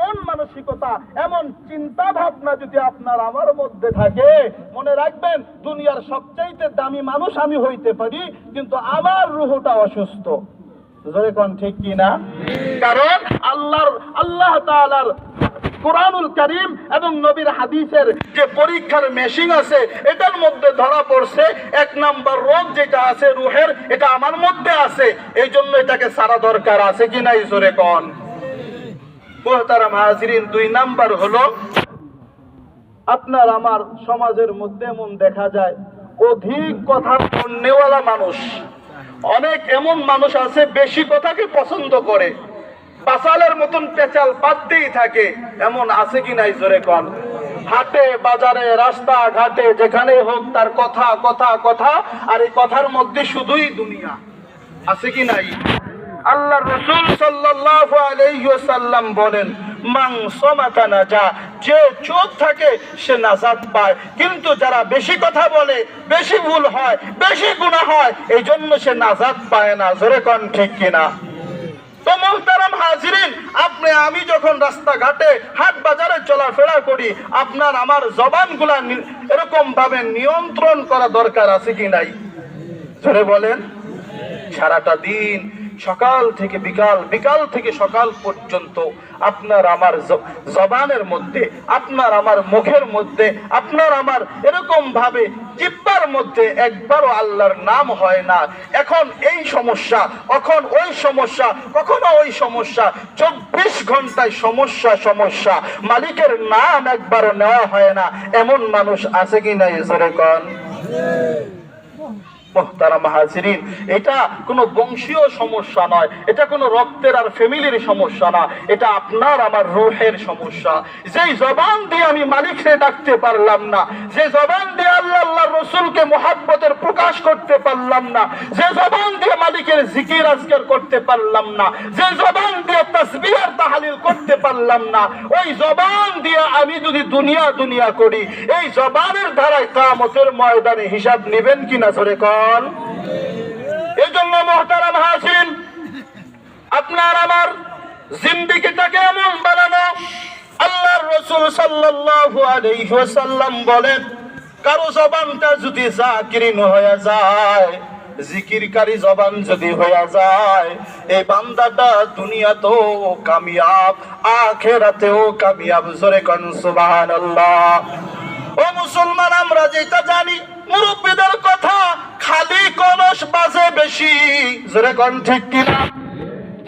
মন মানসিকতা, এমন চিন্তা ভাবনা যদি আপনার আমার মধ্যে থাকে, মনে রাখবেন দুনিয়ার সবচাইতে দামি মানুষ আমি হইতে পারি, কিন্তু আমার রুহটা অসুস্থ। জোরে কোন ঠিক কি না? কারণ আল্লাহর, আল্লাহ তাআলার কোরআনুল করিম এবং নবীর হাদিসের যে পরীক্ষার মেশিন আছে, এটার মধ্যে ধরা পড়ছে, এক নাম্বার রোগ যেটা আছে রুহের, এটা আমার মধ্যে আছে এই জন্য এটাকে সারা দরকার আছে কি নাই জোরে কন? মোহতারাম হাজিরিন দুই নাম্বার হলো, আপনার আমার সমাজের মধ্যে এমন দেখা যায়, অধিক কথা নেওয়ালা মানুষ। অনেক এমন মানুষ আছে, বেশি কথাকে পছন্দ করে। পাসালের মতন পেঁচাল পাততেই থাকে, এমন আছে কি নাই জোরে কন। হাটে, বাজারে রাস্তা ঘাটে যেখানে হোক তার কথা কথা কথা, আর এই কথার মধ্যে শুধুই দুনিয়া। আছে কি নাই? আল্লাহ রসুল সাল্লাল্লাহু আলাইহি ওয়াসাল্লাম বলেন মাং সমাতা নাজা যে চুপ থাকে, সে নাজাত পায়। কিন্তু যারা বেশি কথা বলে, বেশি ভুল হয়, বেশি গুনাহ হয় এই জন্য সে নাজাত পায় না। জোরে কোন ঠিক কিনা? তো মোহতারাম হাজিরিন, আপনি, আমি যখন রাস্তাঘাটে, হাট বাজারে চলাফেরা করি, আপনার, আমার জবানগুলা নি- এরকম ভাবে নিয়ন্ত্রণ করা দরকার আছে কি নাই? ধরে বলেন, সারাটা দিন সকাল থেকে বিকাল বিকাল থেকে সকাল পর্যন্ত আপনার আমার জবানের মধ্যে, আপনার আমার মুখের মধ্যে, আপনার আমার এরকম ভাবে জিব্বার মধ্যে একবারও আল্লাহর নাম হয় না। এখন এই সমস্যা, কখন ওই সমস্যা, কখনো ওই সমস্যা, চব্বিশ ঘন্টায় সমস্যা সমস্যা। মালিকের নাম একবারও নেওয়া হয় না। এমন মানুষ আছে কি না জোরে কন। এটা কোনো বংশীয় সমস্যা নয়। এটা কোনো রক্তের আর ফ্যামিলির সমস্যা না। এটা আপনার, আমার রুহের সমস্যা। যেই জবান দিয়ে আমি মালিককে ডাকতে পারলাম না, যে জবান দিয়ে আল্লাহ আল্লাহ রসুলকে মোহাব্বতের প্রকাশ করতে পারলাম না, যে জবান দিয়ে মালিকের জিকির আজকের করতে পারলাম না, যে জবান দিয়ে তসবিহার তাহালিল করতে পারলাম না, ওই জবান দিয়ে আমি যদি দুনিয়া দুনিয়া করি, এই জবানের ধারায় কামতের ময়দানে হিসাব নেবেন কিনা? ধরে কন এই জন্য মহতারাম হাসিন, আপনার আমার জিন্দিগিটাকে এমন বানানো, আল্লাহর রসুল সাল্লাল্লাহু আলাইহি ওয়াসাল্লাম বলেন, কারও জবানটা যদি জাকিরিন হয়ে যায়, জিকিরকারী জবান যদি হয়ে যায়, এই বান্দাটা দুনিয়াতেও কামিয়াব, আখেরাতেও কামিয়াব। জোরে কন, সুবহানাল্লাহ। ও মুসলমান, আমরা যেটা জানি, মুরব্বীদের কথা বেশি। জোরে কন, ঠিক কিনা?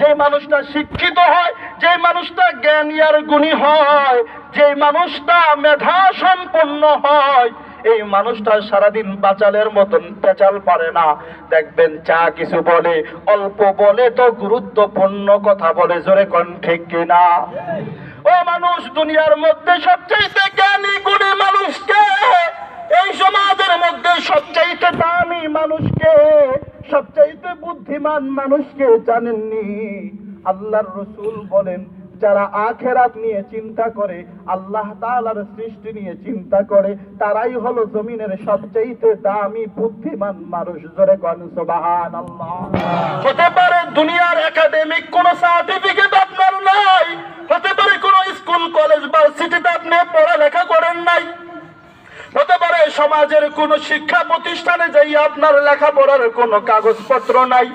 যে মানুষটা শিক্ষিত হয়, যে মানুষটা জ্ঞানী আর গুণী হয়, যে মানুষটা মেধা সম্পন্ন হয়, এই মানুষটা সারাদিন বাচালের মতন পেঁচাল পারে না। দেখবেন চা কিছু বলে, অল্প বলে তো গুরুত্বপূর্ণ কথা বলে, জোরে কন, ঠিক কিনা? ও মানুষ, দুনিয়ার মধ্যে সবচেয়ে জ্ঞানী, গুণী মানুষকে, এই সমাজের মধ্যে সবচাইতে দামি মানুষকে সবচাইতে বুদ্ধিমান মানুষকে জানেননি। আল্লাহর রসুল বলেন, যারা আখেরাত নিয়ে চিন্তা করে, আল্লাহ তাআলার সৃষ্টি নিয়ে চিন্তা করে, তারাই হলো জমিনের সবচাইতে দামি, বুদ্ধিমান মানুষ। জোরে হতে পারে দুনিয়ার একাডেমিক কোন সার্টিফিকেট আপনার নাই, হতে পারে কোন স্কুল, কলেজ বা সিটিতে আপনি পড়ালেখা করেন নাই, হতে পারে সমাজের কোন শিক্ষা প্রতিষ্ঠানে যাই আপনার লেখাপড়ার কোনো কাগজপত্র নাই।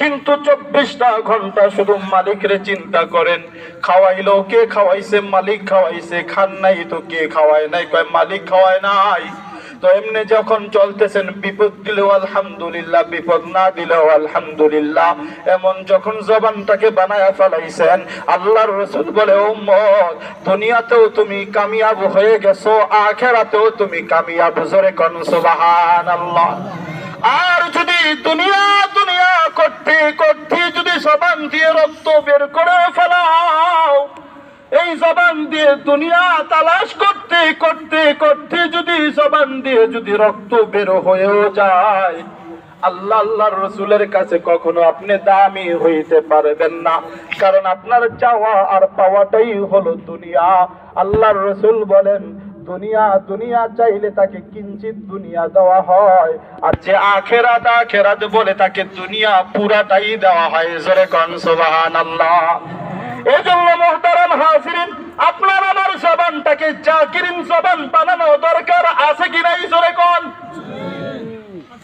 কিন্তু চব্বিশটা ঘণ্টা শুধু মালিকরে চিন্তা করেন, খাওয়াইলো কে খাওয়াইছে, মালিক খাওয়াইছে, খান নাই তো কে খাওয়ায় নাই, কয় মালিক খাওয়ায় নাই। তো এমনি যখন চলতেছেন, বিপদ দিলেও আলহামদুলিল্লাহ, বিপদ না দিলেও আলহামদুলিল্লাহ। এমন যখন জবানটাকে বানায় ফেলাইছেন, আল্লাহর রসুল বলে, উম্মত, দুনিয়াতেও তুমি কামিয়াব হয়ে গেছো, আখেরাতেও তুমি কামিয়াব। জোরে কোন, সুবহানাল্লাহ। আর যদি দুনিয়া দুনিয়া করতে করতে যদি জবান দিয়ে রক্ত বের করে ফেলাও, এই জবান দিয়ে দুনিয়া তালাশ করতে করতে করতে যদি জবান দিয়ে যদি রক্ত বের হয়েও যায়, আল্লাহ আল্লাহর রসুলের কাছে কখনো আপনি দামি হইতে পারবেন না। কারণ আপনার চাওয়া আর পাওয়াটাই হলো দুনিয়া। আল্লাহর রসুল বলেন, দুনিয়া দুনিয়া চাইলে তাকে কিঞ্চিত দুনিয়া দেওয়া হয়। আর যে আখেরাত আখেরাত বলে তাকে দুনিয়া পুরাটাই দেওয়া হয়। জোরে কন, সুবহানাল্লাহ। এজন্য মোহতারাম হাজিরিন, আপনার আমার জবানটাকে জাকিরিন জবান বানানো দরকার আছে কি নাই জোরে কোন?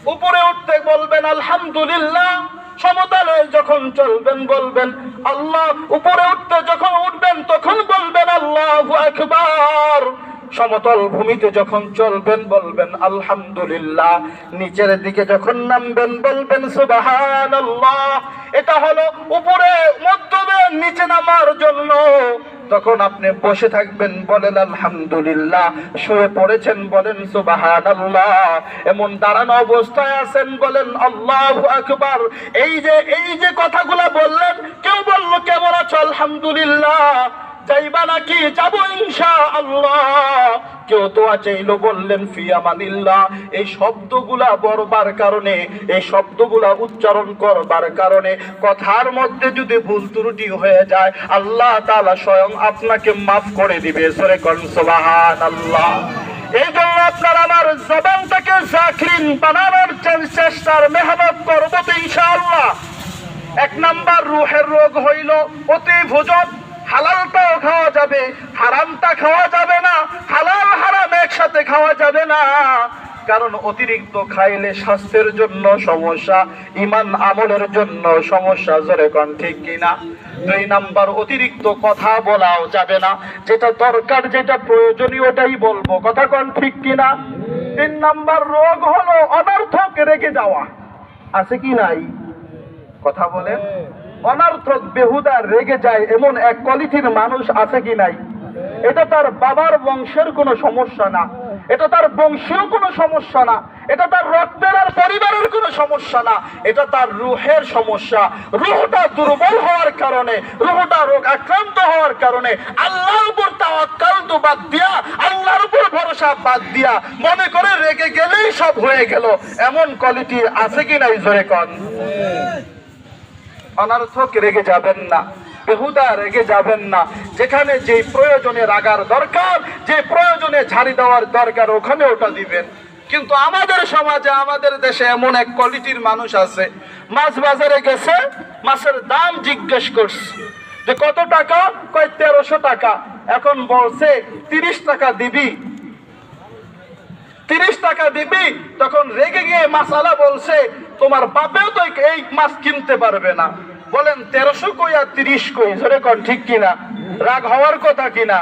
উপরে উঠতে বলবেন, আলহামদুলিল্লাহ। সমতলে যখন চলবেন বলবেন, আল্লাহ। উপরে উঠতে যখন উঠবেন, তখন বলবেন, আল্লাহ আকবার। সমতল ভূমিতে যখন চলবেন বলবেন, আলহামদুলিল্লাহ। নিচের দিকে যখন নামবেন বলবেন, সুবহানাল্লাহ। এটা হলো উপরে, মধ্যমে, নিচে নামার জন্য। তখন আপনি বসে থাকবেন, বলেন, আলহামদুলিল্লাহ। শুয়ে পড়েছেন, বলেন, সুবহানাল্লাহ। এমন দাঁড়ানো অবস্থায় আছেন, বলেন, আল্লাহু আকবার। এই যে এই যে কথাগুলা বললেন, কেউ বলল, কেমন আছো? আলহামদুলিল্লাহ। যাইবা নাকি যাব ইনশা আল্লাহ কেউ তো চাইলো বললেন ফিয়া ফিয়ামানিল্লাহ, এই শব্দগুলা বলবার কারণে, এই শব্দগুলা উচ্চারণ করবার কারণে, কথার মধ্যে যদি ভুল ত্রুটি হয়ে যায়, আল্লাহ তাআলা স্বয়ং আপনাকে মাফ করে দিবে। সরে কন, সুবহানাল্লাহ। এই জন্য আপনার আমার জবানটাকে জাকিরিন বানানোর চেষ্টার মেহনত করব তো ইনশাআল্লাহ। এক নাম্বার, রুহের রোগ হইল অতি ভোজন। হালালটাও খাওয়া যাবে, হারামটা খাওয়া যাবে না, হালাল হারাম একসাথে খাওয়া যাবে না। কারণ অতিরিক্ত খাইলে স্বাস্থ্যের জন্য সমস্যা ইমান আমলের জন্য সমস্যা, জোরে কন, ঠিক কিনা? দুই নাম্বার, অতিরিক্ত কথা বলাও যাবে না। যেটা দরকার, যেটা প্রয়োজনীয়টাই বলব। কথা কন, ঠিক কিনা? তিন নাম্বার, রোগ হলো অনর্থক রেগে যাওয়া। আছে কি নাই? কথা বলেন। অনর্থক বেহুদা রেগে যায়, এমন এক কোয়ালিটির মানুষ আছে কি নাই? এটা তার বাবার বংশের কোনো সমস্যা না। এটা তার বংশীয় কোনো সমস্যা না। এটা তার রক্তের আর পরিবারের কোনো সমস্যা না। এটা তার রুহের সমস্যা। রুহটা দুর্বল হওয়ার কারণে, রুহটা রোগ আক্রান্ত হওয়ার কারণে আল্লাহর উপর তাওয়াক্কাল তো বাদ দিয়া, আল্লাহর উপর ভরসা বাদ দিয়া মনে করে রেগে গেলেই সব হয়ে গেল। এমন কোয়ালিটি আছে কি নাই জোরে কন? অনর্থক রেগে যাবেন না, বেহুদা রেগে যাবেন না। যেখানে যে প্রয়োজনে রাগার দরকার যে প্রয়োজনে ঝাড়ি দেওয়ার দরকার, ওখানে ওটা দিবেন। কিন্তু আমাদের সমাজে, আমাদের দেশে এমন এক কোয়ালিটির মানুষ আছে, মাছ বাজারে গেছে, মাছের দাম জিজ্ঞেস করছে যে, কত টাকা? কয়, তেরোশো টাকা। এখন বলছে, তিরিশ টাকা দিবি। তিরিশ টাকা দিবি, তখন রেগে গিয়ে মাসালা বলছে তোমার বাপেও তো এই মাছ কিনতে পারবে না। বলেন, তেরোশো কই আর তিরিশ কই? ধরে কন, ঠিক কিনা? রাগ হওয়ার কথা কিনা?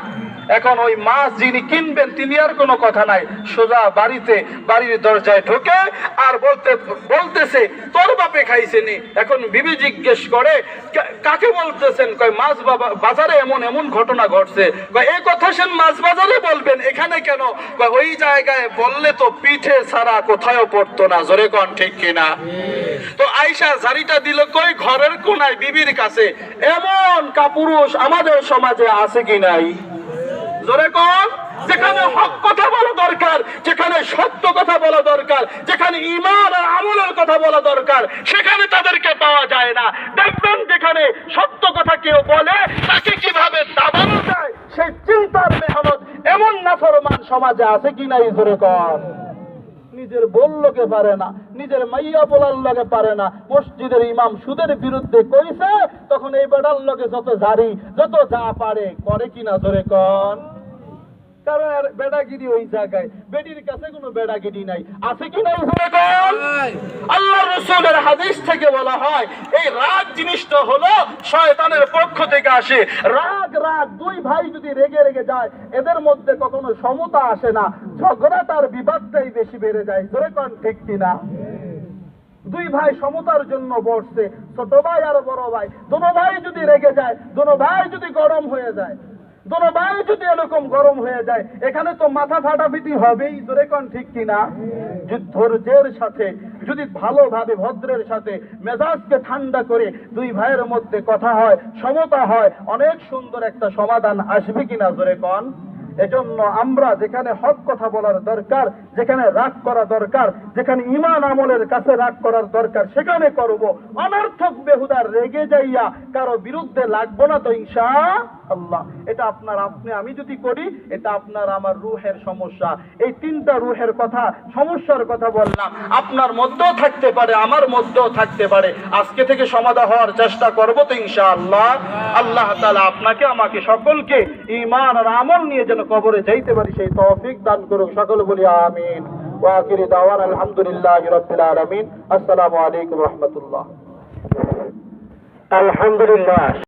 এখন ওই মাছ যিনি কিনবেন, তিনি আর কোনো কথা নাই। সোজা বাড়িতে, বাড়ির দরজায় ঢোকে আর বলতে, বলতেছে, তোর বাপে খাইছে নি? এখন বিবি জিজ্ঞেস করে কাকে বলতেছেন? কয়, মাছ বাজারে এমন এমন ঘটনা ঘটছে। কয় এই কথা সেন মাছ বাজারে বলবেন, এখানে কেন? কয়, ওই জায়গায় বললে তো পিঠে ছাড়া কোথাও পড়তো না। জোরে কন ঠিক কিনা? তো আইসা ঝাড়িটা দিল কই, ঘরের কোনায় বিবির কাছে, এমন কাপুরুষ আমাদের সমাজে আছে কি নাই? জোরে যেখানে হক কথা বলা দরকার, যেখানে সত্য কথা বলা দরকার, যেখানে ইমান আর আমলের কথা বলা দরকার, সেখানে তাদেরকে পাওয়া যায় না। দেখবেন যেখানে সত্য কথা কেউ বলে, তাকে কীভাবে দাবানো যায়, সেই চিন্তার মেহনত এমন নাফরমান সমাজে আছে কি নাই, জোরে কন। নিজের বললোকে পারে না, নিজের মাইয়া বলার লগে পারে না। মসজিদের ইমাম সুদের বিরুদ্ধে কইছে, তখন এই বেড়ার লগে যত জারি যত যা পারে, করে কিনা ধরে কন। কারণ আর বেড়াগিরি ওই জায়গায়। বেডির কাছে কোনো বেড়াগিরি নাই। আছে কি নাই। আল্লাহ রসুলের হাদিস থেকে বলা হয় এই রাগ জিনিসটা হলো শয়তানের পক্ষ থেকে আসে। রাগ রাগ দুই ভাই যদি রেগে রেগে যায় এদের মধ্যে কখনো সমতা আসে না। ঝগড়া তার বিবাদটাই বেশি বেড়ে যায়। ধরে কন ঠিক কিনা? দুই ভাই সমতার জন্য বসছে। ছোট ভাই আর বড় ভাই। দোনো ভাই যদি রেগে যায় দোনো ভাই যদি গরম হয়ে যায় ভাই যদি এরকম গরম হয়ে যায়, এখানে তো মাথা ফাটাফিটি হবেই, জোরে কন ঠিক কিনা? ধৈর্যের সাথে, যদি ভালোভাবে, ভদ্রের সাথে, মেজাজকে ঠান্ডা করে দুই ভাইয়ের মধ্যে কথা হয়, সমতা হয়, অনেক সুন্দর একটা সমাধান আসবে কিনা জোরে কন? এজন্য আমরা যেখানে হক কথা বলার দরকার, যেখানে রাগ করা দরকার, যেখানে ইমান আমলের কাছে রাগ করার দরকার, সেখানে করব। অনর্থক বেহুদার রেগে যাইয়া কারও বিরুদ্ধে লাগবো না তো ইনশা আল্লাহ, এটা আপনার আপনি, আমি যদি করি, এটা আপনার আমার রুহের সমস্যা। এই তিনটা রুহের কথা, সমস্যার কথা বললাম। আপনার মধ্যেও থাকতে পারে, আমার মধ্যেও থাকতে পারে। আজকে থেকে সমাধা হওয়ার চেষ্টা করব তো ইনশাআল্লাহ। আল্লাহ তাআলা আপনাকে, আমাকে সকলকে ঈমান আর আমল নিয়ে যেন কবরে যাইতে পারি, সেই তৌফিক দান করুক। সকলে বলি আমিন। ওয়াকির দাওয়ান, আলহামদুলিল্লাহ রাব্বিল আলামিন। আসসালামু আলাইকুম রহমতুল্লাহ। আলহামদুলিল্লাহ।